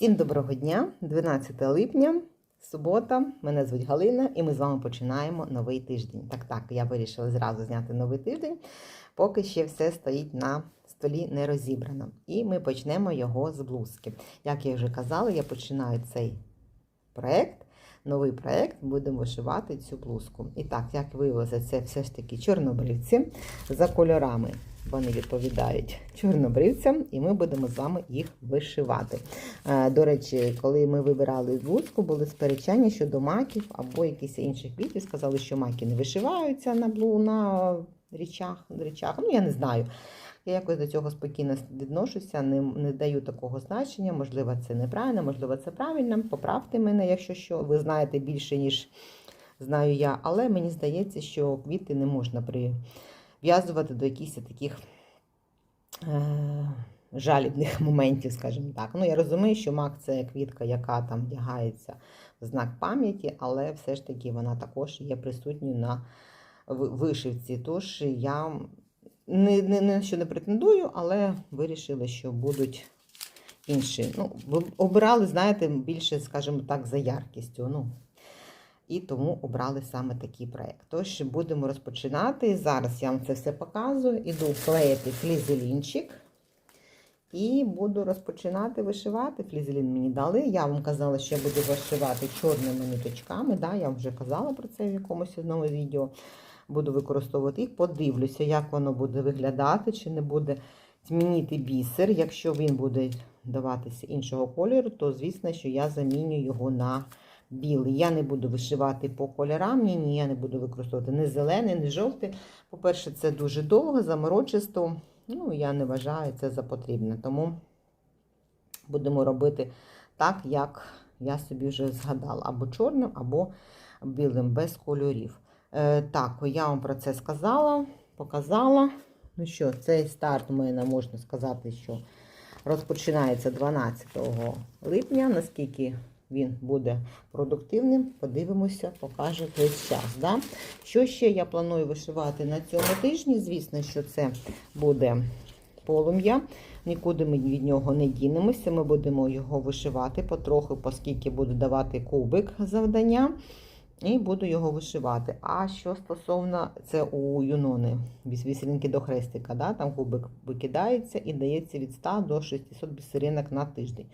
Всім доброго дня, 12 липня, субота. Мене звуть Галина, і ми з вами починаємо новий тиждень. Так, так, я вирішила зразу зняти новий тиждень, поки ще все стоїть на столі не розібрано. І ми почнемо його з блузки. Як я вже казала, я починаю цей проект. Новий проект будемо вишивати цю блузку. І так, як виявилося, це все ж таки чорнобривці за кольорами. Вони відповідають чорнобривцям, і ми будемо з вами їх вишивати. Е, До речі, коли ми вибирали блузку, були сперечання щодо маків або якихось інших квітів. Сказали, що маки не вишиваються на блу на річах. річах. Ну, я не знаю. Я якось до цього спокійно відношуся, не, не даю такого значення. Можливо, це неправильно, можливо, це правильно. Поправте мене, якщо що. Ви знаєте більше, ніж знаю я. Але мені здається, що квіти не можна прив'язувати до якихось таких е, жалібних моментів, скажімо так. Ну, я розумію, що мак це квітка, яка там вдягається в знак пам'яті, але все ж таки вона також є присутньою на вишивці. Тож я не, не, не що не претендую, але вирішили, що будуть інші. Ну, ви обирали, знаєте, більше, скажімо так, за яркістю. Ну, і тому обрали саме такий проєкт. Тож будемо розпочинати. Зараз я вам це все показую. Іду клеїти флізелінчик. І буду розпочинати вишивати. Флізелін мені дали. Я вам казала, що я буду вишивати чорними ниточками. Да? Я вже казала про це в якомусь одному відео буду використовувати їх, подивлюся, як воно буде виглядати, чи не буде змінити бісер. Якщо він буде даватися іншого кольору, то звісно, що я заміню його на білий. Я не буду вишивати по кольорам, ні, ні, я не буду використовувати ні зелений, ні жовтий. По-перше, це дуже довго, заморочисто. Ну, я не вважаю це за потрібне. Тому будемо робити так, як я собі вже згадала, або чорним, або білим, без кольорів. Е, так, я вам про це сказала, показала. Ну що, цей старт у мене можна сказати, що розпочинається 12 липня. Наскільки він буде продуктивним, подивимося, покаже весь час. Да? Що ще я планую вишивати на цьому тижні? Звісно, що це буде полум'я. Нікуди ми від нього не дінемося. Ми будемо його вишивати потроху, оскільки буду давати кубик завдання. І буду його вишивати. А що стосовно це у Юнони, від до хрестика, да? там кубик викидається і дається від 100 до 600 бісеринок на тиждень.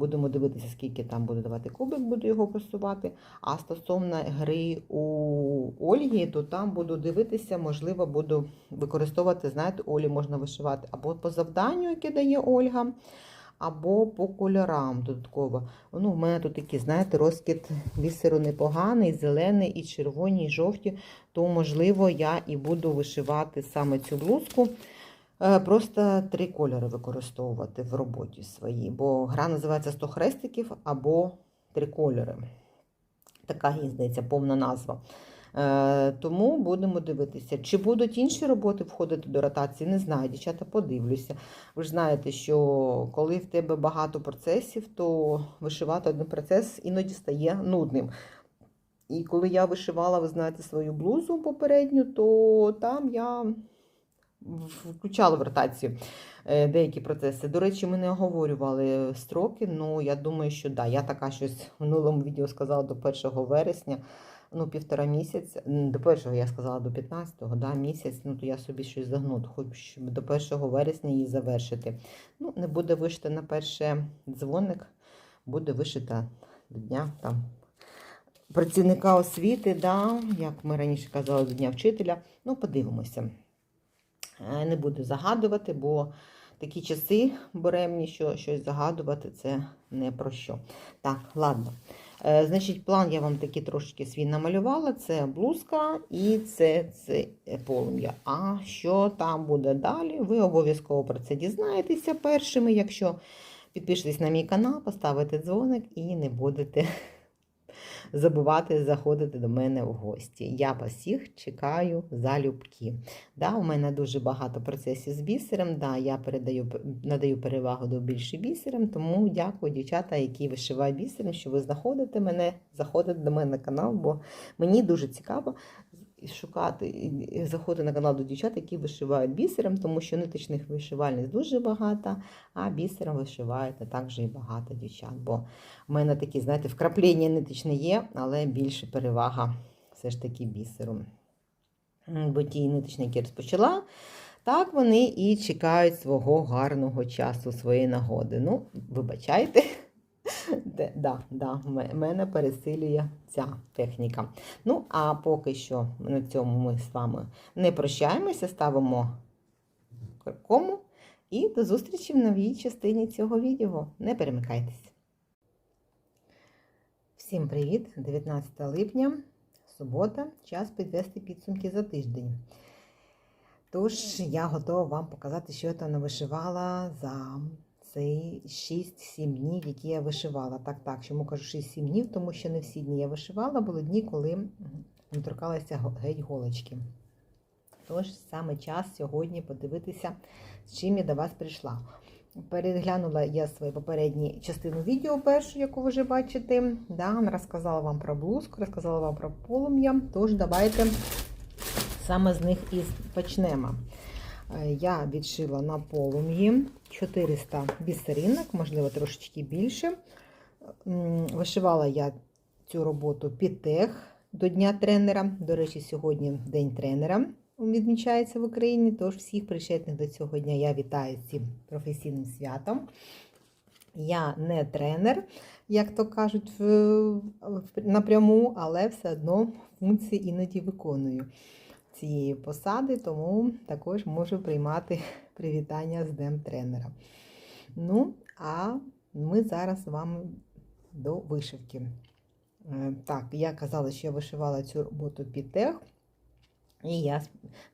Будемо дивитися, скільки там буде давати кубик, буду його просувати. А стосовно гри у Ольги, то там буду дивитися, можливо, буду використовувати, знаєте, Олі можна вишивати або по завданню, яке дає Ольга або по кольорам додатково. Ну, в мене тут такі, знаєте, розкид бісеру непоганий, зелений, і червоні, і жовті, то, можливо, я і буду вишивати саме цю блузку. Е, Просто три кольори використовувати в роботі своїй, бо гра називається 100 хрестиків або три кольори. Така здається, повна назва. Е, Тому будемо дивитися, чи будуть інші роботи входити до ротації, не знаю, дівчата, подивлюся. Ви ж знаєте, що коли в тебе багато процесів, то вишивати один процес іноді стає нудним. І коли я вишивала, ви знаєте, свою блузу попередню, то там я включала в ротацію е, деякі процеси. До речі, ми не оговорювали строки, ну я думаю, що да, я така щось в минулому відео сказала до 1 вересня ну, півтора місяця. До першого я сказала до 15-го, да, місяць, ну то я собі щось загну, хоч до 1 вересня її завершити. Ну, не буде вишита на перше дзвоник, буде вишита до дня там. Працівника освіти, да, як ми раніше казали, до дня вчителя. Ну, подивимося. Е, Не буду загадувати, бо такі часи буремні, що щось загадувати це не про що. Так, ладно. Е, Значить, план я вам таки трошки свій намалювала. Це блузка і це, це полум'я. А що там буде далі? Ви обов'язково про це дізнаєтеся першими, якщо підпишетесь на мій канал, поставите дзвоник і не будете забувати заходити до мене в гості. Я вас всіх чекаю залюбки. Да, у мене дуже багато процесів з бісером. Да, я передаю, надаю перевагу до більше бісером, тому дякую, дівчата, які вишивають бісером, що ви знаходите мене, заходите до мене на канал, бо мені дуже цікаво. Шукати, і- заходити на канал до дівчат, які вишивають бісером, тому що ниточних вишивальниць дуже багато, а бісером вишивають не так же і багато дівчат. Бо в мене такі, знаєте, вкраплення ниточне є, але більше перевага все ж таки бісером. Бо ті ниточні, які розпочала, так вони і чекають свого гарного часу, своєї нагоди. Ну, вибачайте. Де, да, да, мене пересилює ця техніка. Ну, а поки що на цьому ми з вами не прощаємося, ставимо кому і до зустрічі в новій частині цього відео. Не перемикайтесь. Всім привіт! 19 липня, субота, час підвести підсумки за тиждень. Тож я готова вам показати, що я там навишивала за цей 6-7 днів, які я вишивала. Так, так, чому кажу 6-7 днів, тому що не всі дні я вишивала, були дні, коли не торкалася геть голочки. Тож саме час сьогодні подивитися, з чим я до вас прийшла. Переглянула я свою попередню частину відео, першу, яку ви вже бачите. Да, розказала вам про блузку, розказала вам про полум'я. Тож давайте саме з них і почнемо. Е, Я відшила на полум'ї 400 бісеринок, можливо, трошечки більше. Вишивала я цю роботу під тех до Дня тренера. До речі, сьогодні День тренера відмічається в Україні. Тож всіх причетних до цього дня я вітаю з цим професійним святом. Я не тренер, як то кажуть, напряму, але все одно функції іноді виконую цієї посади, тому також можу приймати привітання з Днем тренера. Ну, а ми зараз з вами до вишивки. Е, Так, я казала, що я вишивала цю роботу під тех, і я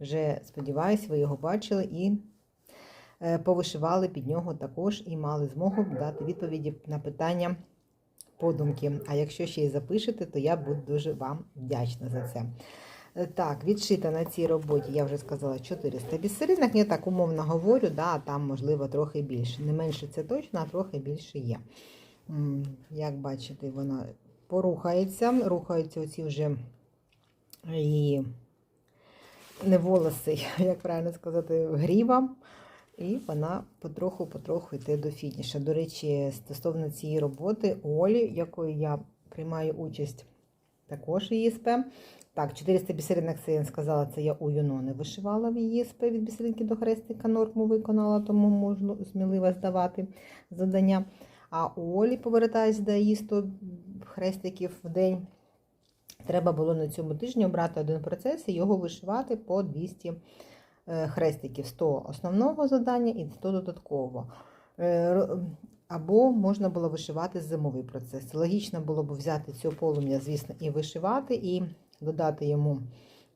вже сподіваюся, ви його бачили і е, повишивали під нього також і мали змогу дати відповіді на питання подумки. А якщо ще й запишете, то я буду дуже вам вдячна за це. Е, Так, відшита на цій роботі, я вже сказала, 400 бісеринок. Я так умовно говорю, да, там, можливо, трохи більше. Не менше це точно, а трохи більше є. Як бачите, вона порухається, рухаються оці вже її не волоси, як правильно сказати, гріва. І вона потроху-потроху йде до фініша. До речі, стосовно цієї роботи, Олі, якою я приймаю участь, також ЄСП. Так, 400 бісеринок, це я сказала, це я у Юнони вишивала в ЄСП від бісеринки до хрестика норму виконала, тому можна сміливо здавати завдання. А у Олі, повертаюсь до її 100 хрестиків в день, треба було на цьому тижні обрати один процес і його вишивати по 200 е, хрестиків. 100 основного завдання і 100 додаткового. Або можна було вишивати зимовий процес. Логічно було б взяти цього полум'я, звісно, і вишивати, і додати йому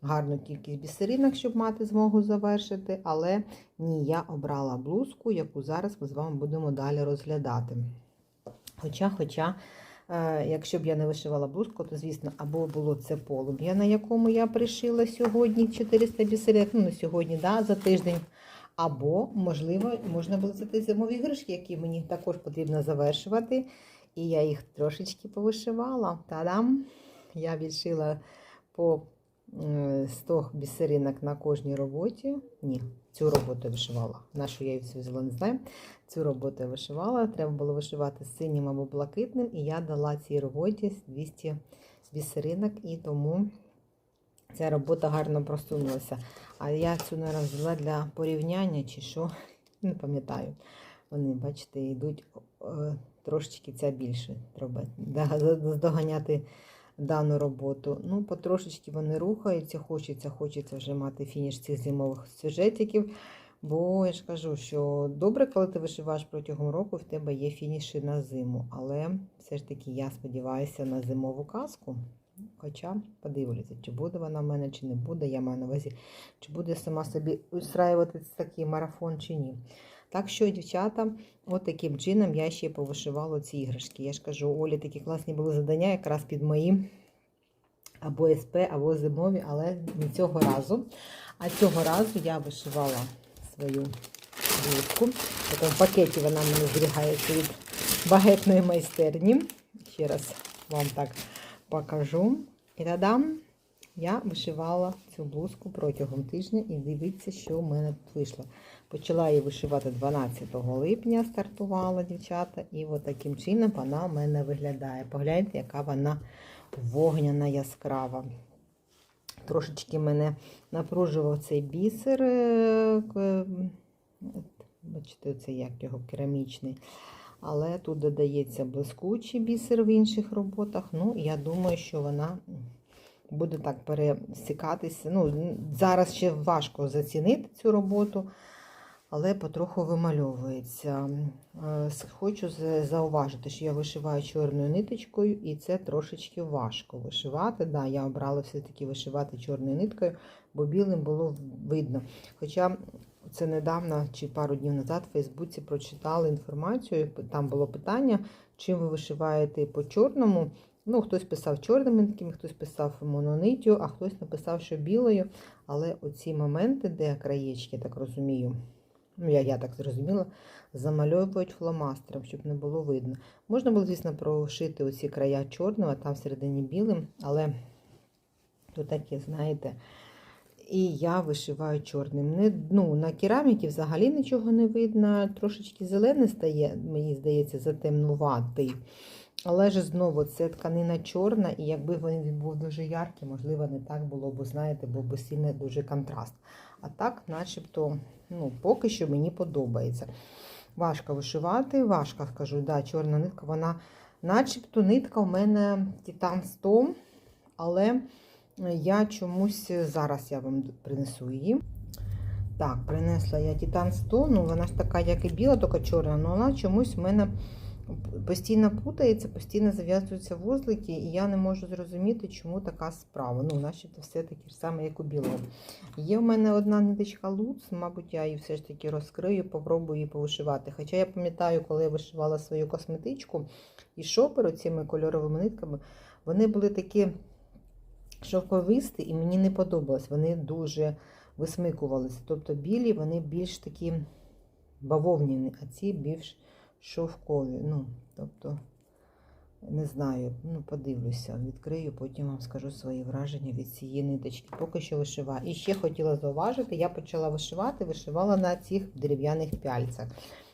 гарну кількість бісеринок, щоб мати змогу завершити. Але ні, я обрала блузку, яку зараз ми з вами будемо далі розглядати. Хоча, хоча, е, якщо б я не вишивала блузку, то, звісно, або було це полум'я, на якому я пришила сьогодні 400 бісеринок, ну не сьогодні, да, за тиждень. Або, можливо, можна було взяти зимові іграшки, які мені також потрібно завершувати. І я їх трошечки повишивала. Та-дам! Я відшила по е, 100 бісеринок на кожній роботі. Ні, цю роботу вишивала. Нашу я її взяла, не знаю. Цю роботу я вишивала. Треба було вишивати синім або блакитним. І я дала цій роботі 200 бісеринок, і тому ця робота гарно просунулася. А я цю наразі взяла для порівняння чи що, не пам'ятаю. Вони, бачите, йдуть е, трошечки ця більше. Треба здоганяти дану роботу. Ну, потрошечки вони рухаються, хочеться, хочеться вже мати фініш цих зимових сюжетиків. Бо я ж кажу, що добре, коли ти вишиваєш протягом року, в тебе є фініші на зиму. Але все ж таки я сподіваюся на зимову казку. Хоча подивлюся, чи буде вона в мене, чи не буде. Я маю на увазі, чи буде сама собі устраювати такий марафон, чи ні. Так що, дівчата, от таким чином я ще повишивала ці іграшки. Я ж кажу, Олі такі класні були завдання, якраз під мої або СП, або зимові, але не цього разу. А цього разу я вишивала свою блузку. В такому пакеті вона в мене зберігається від багетної майстерні. Ще раз вам так покажу. І додам я вишивала цю блузку протягом тижня і дивіться, що в мене тут вийшло. Почала її вишивати 12 липня, стартувала дівчата, і от таким чином вона в мене виглядає. Погляньте, яка вона вогняна яскрава. Трошечки мене напружував цей бісер. е, Бачите, це як його керамічний. Але тут додається блискучий бісер в інших роботах. Ну, я думаю, що вона буде так пересікатися. Ну, зараз ще важко зацінити цю роботу, але потроху вимальовується. Е, Хочу зауважити, що я вишиваю чорною ниточкою, і це трошечки важко вишивати. Да, я обрала все-таки вишивати чорною ниткою, бо білим було видно. Хоча це недавно чи пару днів назад в Фейсбуці прочитала інформацію. Там було питання, чим ви вишиваєте по чорному. Ну, хтось писав чорними нитками, хтось писав монониттю, а хтось написав, що білою. Але оці моменти, де краєчки, так розумію, ну я, я так зрозуміла, замальовують фломастером, щоб не було видно. Можна було, звісно, прошити оці края чорного, а там всередині білим, але то таке, знаєте. І я вишиваю чорним. Не, ну, на кераміки взагалі нічого не видно. Трошечки зелений стає, мені здається, затемнуватий. Але ж знову це тканина чорна, і якби він був дуже яркий, можливо, не так було б, знаєте, би сильний дуже контраст. А так, начебто, ну, поки що мені подобається. Важко вишивати, важко скажу, да, чорна нитка, вона, начебто, нитка у мене Титан 100, але я чомусь зараз я вам принесу її. Так, принесла я Титан 100, ну вона ж така, як і біла, тільки чорна, але вона чомусь в мене постійно путається, постійно зав'язуються вузлики, і я не можу зрозуміти, чому така справа. Ну, начебто все таке саме, як у білого. Є в мене одна ниточка луц, мабуть, я її все ж таки розкрию, попробую її повишивати. Хоча я пам'ятаю, коли я вишивала свою косметичку і шопер цими кольоровими нитками, вони були такі шовковисті, і мені не подобалось. Вони дуже висмикувалися. Тобто білі, вони більш такі бавовняні, а ці більш шовкові. Ну, тобто, не знаю, ну, подивлюся, відкрию, потім вам скажу свої враження від цієї ниточки. Поки що вишиваю. І ще хотіла зауважити, я почала вишивати, вишивала на цих дерев'яних пяльцях.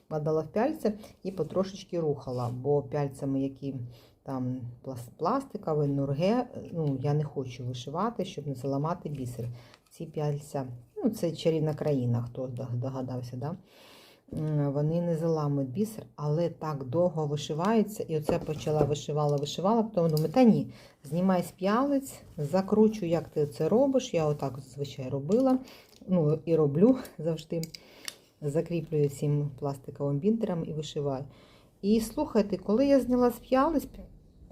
Вкладала в пяльця і потрошечки рухала, бо пяльцями, які там плас- пластикові, нурге, ну, я не хочу вишивати, щоб не заламати бісер. Ці пяльця, ну, це чарівна країна, хто догадався, да? Вони не заламують бісер, але так довго вишиваються. І оце почала вишивала, вишивала, потім думаю, та ні, знімай з п'ялиць, закручу, як ти це робиш. Я отак зазвичай робила, ну і роблю завжди. Закріплюю цим пластиковим бінтером і вишиваю. І слухайте, коли я зняла з п'ялиць,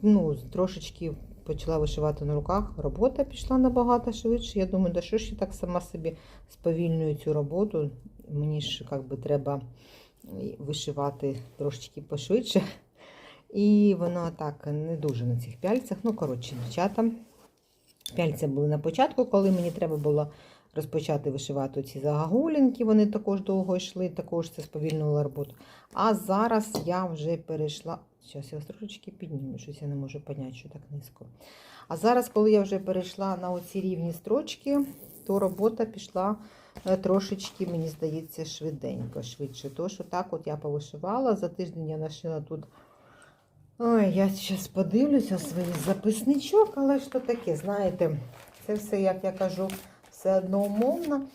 ну, трошечки почала вишивати на руках, робота пішла набагато швидше. Я думаю, да що ж я так сама собі сповільнюю цю роботу. Мені ж як би треба вишивати трошечки пошвидше. І воно так не дуже на цих пяльцях. Ну, коротше, дівчата. Пяльця були на початку, коли мені треба було розпочати вишивати ці загогулінки. Вони також довго йшли, також це сповільнило роботу. А зараз я вже перейшла. Зараз я трошечки підніму, щось я не можу поняти, що так низько. А зараз, коли я вже перейшла на оці рівні строчки, то робота пішла е, трошечки, мені здається, швиденько, швидше. То, що так от я повишивала, за тиждень я нашила тут. Ой, я зараз подивлюся свій записничок, але що таке, знаєте, це все, як я кажу, все одно умовно.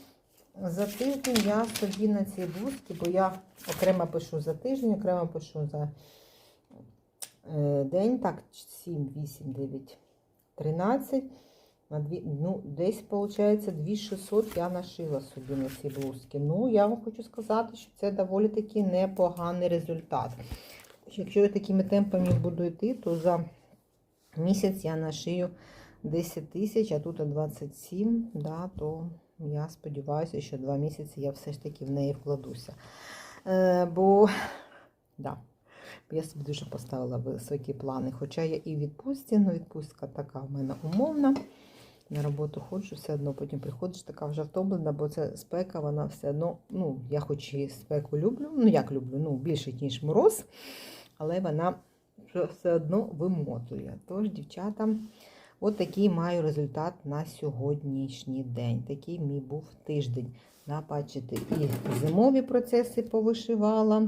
За тиждень я собі на цій блузці, бо я окремо пишу за тиждень, окремо пишу за е, день, так, 7, 8, 9, 13. На дві, ну, десь, виходить, 2600 я нашила собі на ці блузки. Ну, я вам хочу сказати, що це доволі таки непоганий результат. Якщо я такими темпами буду йти, то за місяць я нашию 10 тисяч, а тут 27, да, то я сподіваюся, що два місяці я все ж таки в неї вкладуся. Е, бо, да, я собі дуже поставила високі плани. Хоча я і відпустці, але відпустка така в мене умовна. На роботу ходжу, все одно потім приходиш така вже втомлена, бо це спека, вона все одно, ну, я хоч і спеку люблю, ну як люблю, ну, більше, ніж мороз, але вона все одно вимотує. Тож, дівчата, От такий маю результат на сьогоднішній день. Такий мій був тиждень. Да, бачите, і зимові процеси повишивала.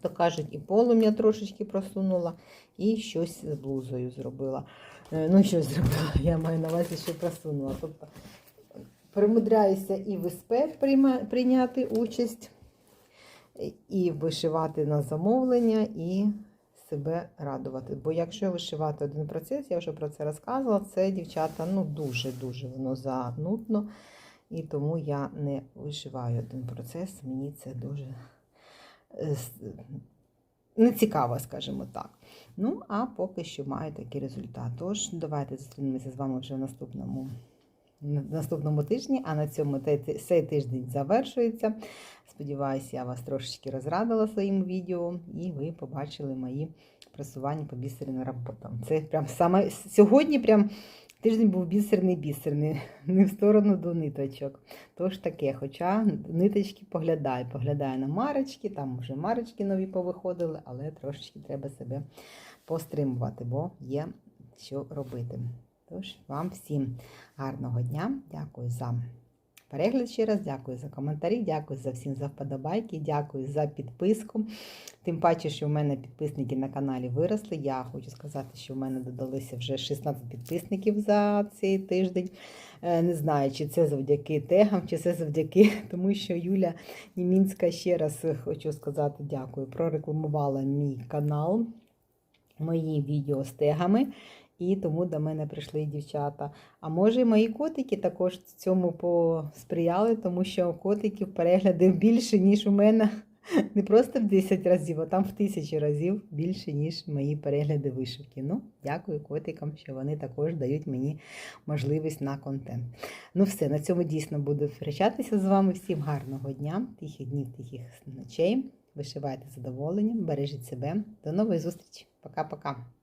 То кажуть, і полум'я трошечки просунула, і щось з блузою зробила. Е, Ну, щось зробила, я маю на увазі, що просунула. Тобто примудряюся і в СП прийняти участь, і вишивати на замовлення, і себе радувати. Бо якщо вишивати один процес, я вже про це розказувала, це дівчата ну дуже-дуже воно занудно. І тому я не вишиваю один процес. Мені це дуже е, не цікаво, скажімо так. Ну, а поки що маю такий результат. Тож, давайте зустрінемося з вами вже в наступному, на наступному тижні, а на цьому цей тиждень завершується. Сподіваюся, я вас трошечки розрадила своїм відео, і ви побачили мої просування по бісерним роботам. Це прям саме сьогодні прям тиждень був бісерний бісерний, не в сторону до ниточок. Тож таке, хоча ниточки поглядаю, поглядаю на марочки, там вже марочки нові повиходили, але трошечки треба себе постримувати, бо є що робити. Тож вам всім гарного дня. Дякую за перегляд ще раз, дякую за коментарі, дякую за всім за вподобайки, дякую за підписку. Тим паче, що в мене підписники на каналі виросли. Я хочу сказати, що в мене додалося вже 16 підписників за цей тиждень. Е, Не знаю, чи це завдяки тегам, чи це завдяки тому, що Юля Німінська ще раз хочу сказати дякую. Прорекламувала мій канал, мої відео з тегами. І тому до мене прийшли дівчата. А може, і мої котики також цьому посприяли, тому що котиків переглядів більше, ніж у мене. Не просто в 10 разів, а там в тисячі разів більше, ніж мої перегляди вишивки. Ну, дякую котикам, що вони також дають мені можливість на контент. Ну, все, на цьому дійсно буду прощатися з вами. Всім гарного дня, тихих днів, тихих ночей. Вишивайте задоволенням, бережіть себе. До нової зустрічі. Пока-пока.